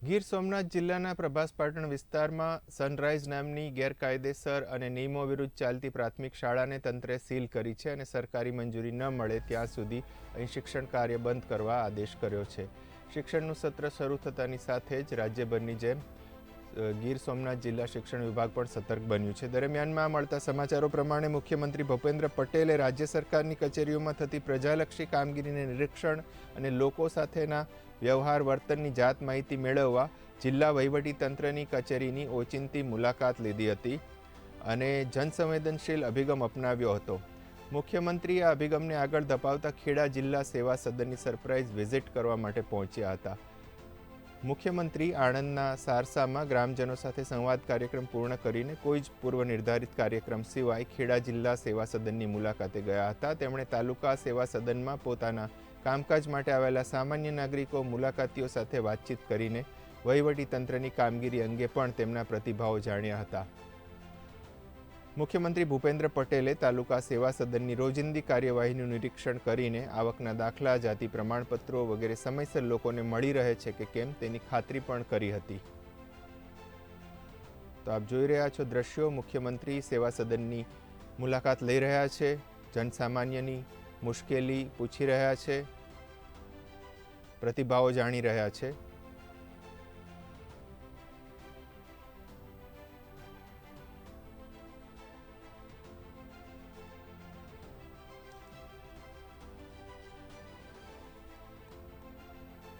ગીર સોમનાથ જિલ્લાના પ્રભાસ પાટણ વિસ્તારમાં સનરાઇઝ નામની ગેરકાયદેસર અને નિયમો વિરુદ્ધ ચાલતી પ્રાથમિક શાળાને તંત્રે સીલ કરી છે અને સરકારી મંજૂરી ન મળે ત્યાં સુધી અહીં શિક્ષણ કાર્ય બંધ કરવા આદેશ કર્યો છે. શિક્ષણનું સત્ર શરૂ થતાની સાથે જ રાજ્યભરની જેમ ગીર સોમનાથ જિલ્લા શિક્ષણ વિભાગ પણ સતર્ક બન્યું છે. દરમિયાનમાં મળતા સમાચારો પ્રમાણે મુખ્યમંત્રી ભૂપેન્દ્ર પટેલે રાજ્ય સરકારની કચેરીઓમાં થતી પ્રજાલક્ષી કામગીરીને નિરીક્ષણ અને લોકો સાથેના વ્યવહાર, વર્તનની જાત માહિતી મેળવવા જિલ્લા વહીવટી તંત્રની કચેરીની ઓચિંતી મુલાકાત લીધી હતી અને જનસંવેદનશીલ અભિગમ અપનાવ્યો હતો. મુખ્યમંત્રીએ અભિગમને આગળ ધપાવતા ખેડા જિલ્લા સેવા સદનની સરપ્રાઇઝ વિઝિટ કરવા માટે પહોંચ્યા હતા. મુખ્યમંત્રી આણંદના સારસામાં ગ્રામજનો સાથે સંવાદ કાર્યક્રમ પૂર્ણ કરીને કોઈ જ પૂર્વ નિર્ધારિત કાર્યક્રમ સિવાય ખેડા જિલ્લા સેવા સદનની મુલાકાતે ગયા હતા. તેમણે તાલુકા સેવા સદનમાં પોતાના કામકાજ માટે આવેલા સામાન્ય નાગરિકો, મુલાકાતીઓ સાથે વાતચીત કરીને વહીવટી તંત્રની કામગીરી અંગે પણ તેમના પ્રતિભાવો જાણ્યા હતા. મુખ્યમંત્રી ભૂપેન્દ્ર પટેલે તાલુકા સેવા સદનની રોજિંદી કાર્યવાહીનું નિરીક્ષણ કરીને આવકના દાખલા, જાતિ પ્રમાણપત્રો વગેરે સમયસર લોકોને મળી રહે છે કે કેમ તેની ખાતરી પણ કરી હતી. તો આપ જોઈ રહ્યા છો દ્રશ્યો. મુખ્યમંત્રી સેવા સદનની મુલાકાત લઈ રહ્યા છે. જનસામાન્યની મુશ્કેલી પૂછી રહ્યા છે. પ્રતિભાવો જાણી રહ્યા છે.